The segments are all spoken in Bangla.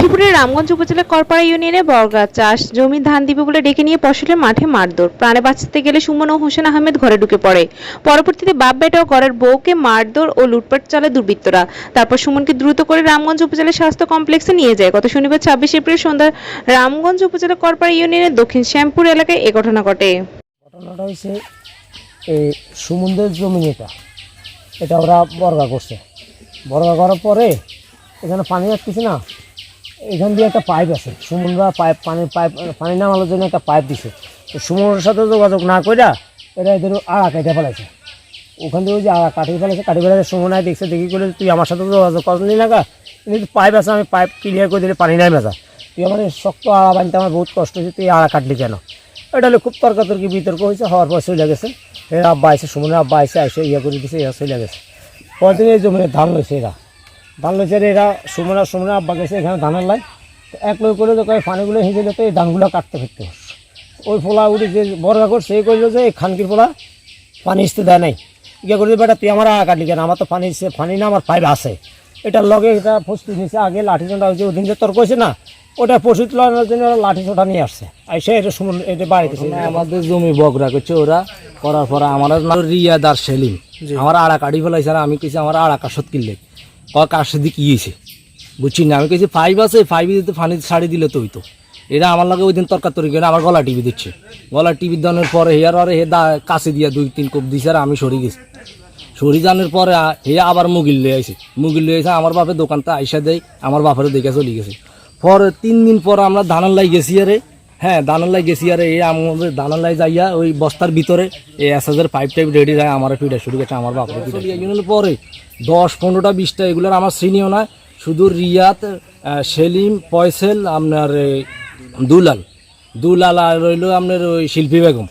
লক্ষ্মীপুরের রামগঞ্জ উপজেলা করপাড়া ইউনিয়নে বর্গা চাষ জমি ধান দিবে বলে ডেকে নিয়ে ফসলের মাঠে মারধর। প্রাণে বাঁচতে গেলে সুমন ও হোসেন আহমেদ ঘরে ঢুকে পড়ে। পরবর্তীতে বাপ বেটা ও ঘরের বউকে মারধর ও লুটপাট চালায় দুর্বৃত্তরা। তারপর সুমনকে দ্রুত করে রামগঞ্জ উপজেলা স্বাস্থ্য কমপ্লেক্সে নিয়ে যায়। গত শনিবার ছাব্বিশ এপ্রিল সন্ধ্যা রামগঞ্জ উপজেলা করপাড়া ইউনিয়নের দক্ষিণ শ্যামপুর এলাকায় এ ঘটনা ঘটে। ঘটনাটা হয়েছে এই সমুদ্রের জমি এটা। এটা ওরা বর্গা করছে। বর্গা করার পরে এখানে পানি আসতেছে না? এখান দিয়ে একটা পাইপ আছে। সমুদ্র পাইপ, পানি পাইপ, পানি নামানোর জন্য একটা পাইপ দিছে। তো সমুদ্রের সাথে যোগাযোগ না কইরা এটা এদের আড়া কেটে ফেলাইছে। ওখান থেকে যে আড়া কাটিয়ে ফেলেছে কাটিয়ে ফেলেছে সময় দেখছে, দেখি করে তুই আমার সাথে যোগাযোগ করলি না গা কিন্তু পাইপ আছে, আমি পাইপ ক্লিয়ার করে দিলে পানি নাই মেজা তুই আমার শক্ত আড়া বানতে আমার বহুত কষ্ট হয়েছে, তুই আড়া কাটলি কেন? এটা হলে খুব তর্কাতর্কি বিতর্ক হয়েছে, হওয়ার পর চলে গেছে। এর আব্বা আইসে সুমনের আব্বা আইসে আইসে ইয়ে করে দিছে ইয়া চলে গেছে। পরদিন এই জমিনে ধান লইছে এরা। ধান লইছে এরা সুমনা সুমনের আব্বা গেছে এখানে ধানের লাই। তো এক লোক করে তো কয় পানিগুলো হিঁচে যেতে এই ধানগুলো কাটতে ফিরতে হচ্ছে। ওই ফোলা উঠে যে বর্গা করছে এই করল যে এই খানকির ফোলা পানি আসতে দেয় নাই। ইয়ে করে বেটা তুই আমার আড়া কাটলি কেন আমার তো পানি পানি না আমার পাইপ আছে। এটার লগে এটা প্রস্তুত নিয়েছে আগে লাঠি চোটা ওই যে ওদিন যে তর্ক হয়েছে না ওটা পশু তোলানোর জন্য ওরা লাঠি চোটা নিয়ে আসছে। আইসে এটা সুমন এটা বাড়িতে আমাদের জমি বগরা করছে ওরা করার পরে আমার নাম রিয়াদ আর সেলিম। আমার আড়া কাটি ফেলাইছে আর আমি কইছি আমার আড়া কাশত কিনলে। ক কাশের দিকে ইয়েছে বুঝছি না, আমি কইছি ফাইভ আছে ফাইভ দিতে ফানি ছাড়ি দিলে তো হইতো। এরা আমার লাগে ওই দিন তরকার তরি করে, আমার গলা টিভি দিচ্ছে। গলা টিভি দেওয়ার পরে হেয়ার আর হে দা কাছে দিয়া দুই তিন কোপ দিছে আর আমি সরি গেছি। সরি জানার পরে হে আবার মুগিল লিয়ে আইছে। মুগিল লিয়ে আইসে আমার বাপের দোকানটা আইসা দেয়, আমার বাপেরও দেখে চলে গেছে। পরে তিন দিন পর আমরা ধানের লাই গেছি আরে। হ্যাঁ দানার লাই গেছি আরে, এই আমাদের দানার লাই যাইয়া ওই বস্তার ভিতরে এই এসএসের পাইপ টাইপ রেডি যায় আমার পিঠা শুরু গেছে আমার বাপের পিঠা পরে? দশ পনেরোটা বিশটা এগুলোর আমার শ্রেণীও নয় শুধু রিয়াত সেলিম পয়সেল আপনার দুলাল। দুলাল আর রইল আপনার ওই শিল্পী বেগম।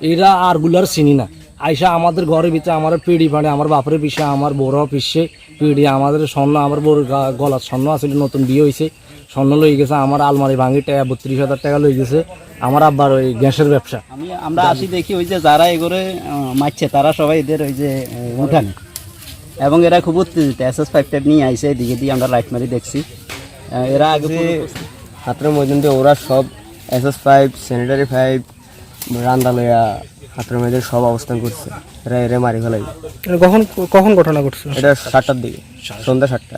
এরা আরগুলার চিনি না। আইসা আমাদের ঘরের ভিতরে আমার পিড়ি ফাঁড়ে আমার বাপের পিসে আমার বড় পিসে পিড়ি আমাদের স্বর্ণ আমার বড় গলার স্বর্ণ আসলে নতুন বিয়ে হয়েছে স্বর্ণ লই গেছে আমার আলমারি ভাঙি টাকা বত্রিশ হাজার টাকা লই গেছে। আমার আব্বার ওই গ্যাসের ব্যবসা। আমি আমরা আসি দেখি ওই যে যারা আহ, মারছে তারা সবাই এদের ওই যে উঠানে। এবং এরা খুব উত্তেজিত। এস এস ফাইভ টাইপ নিয়ে আইসে এদিকে দিয়ে আমরা লাইট মারি দেখছি। এরা আগে হাতের মধ্যে দিয়ে ওরা সব S S five sanitary five রান্দা লইয়া হাতের মধ্যে সব অবস্থান করছে। এরা এরে মারি ফেলাই। কখন কখন ঘটনা ঘটছে? এটা সাতটার দিকে। সন্ধ্যা সাতটা।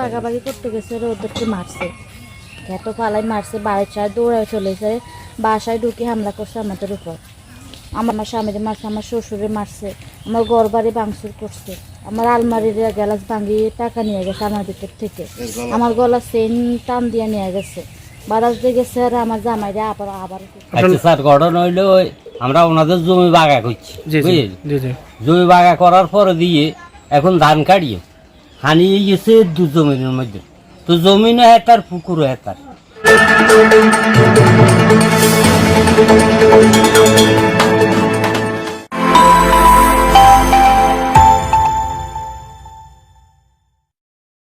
বাগাবাগি করতে গেছে ওরা ওদেরকে মারছে। এত পালাই মারছে বাড়ির চায় দৌড়ায় চলেছে। বাসায় ঢুকে হামলা করছে আমাদের উপর। আমার আমার স্বামীরে মারছে আমার শ্বশুরে মারছে। আমার ঘর বাড়ি ভাঙচুর করছে। আমার আলমারির গ্যালাস ভাঙিয়ে টাকা নিয়ে গেছে আমার ভিতর থেকে। আমার গলা চেন টান দিয়ে নিয়ে গেছে। বারাস দিয়ে গেছে আর আমার জামাইরা আবার আবার আচ্ছা স্যার ঘটনা হইল ওই আমরা ওনাদের জমি বাগা করছি বুঝলেন? জমি বাগা করার পরে দিয়ে এখন ধান কাটিয়ে হানিয়ে গেছে দু জমিনের মধ্যে। তো জমিনও হেতার পুকুরও হেতার।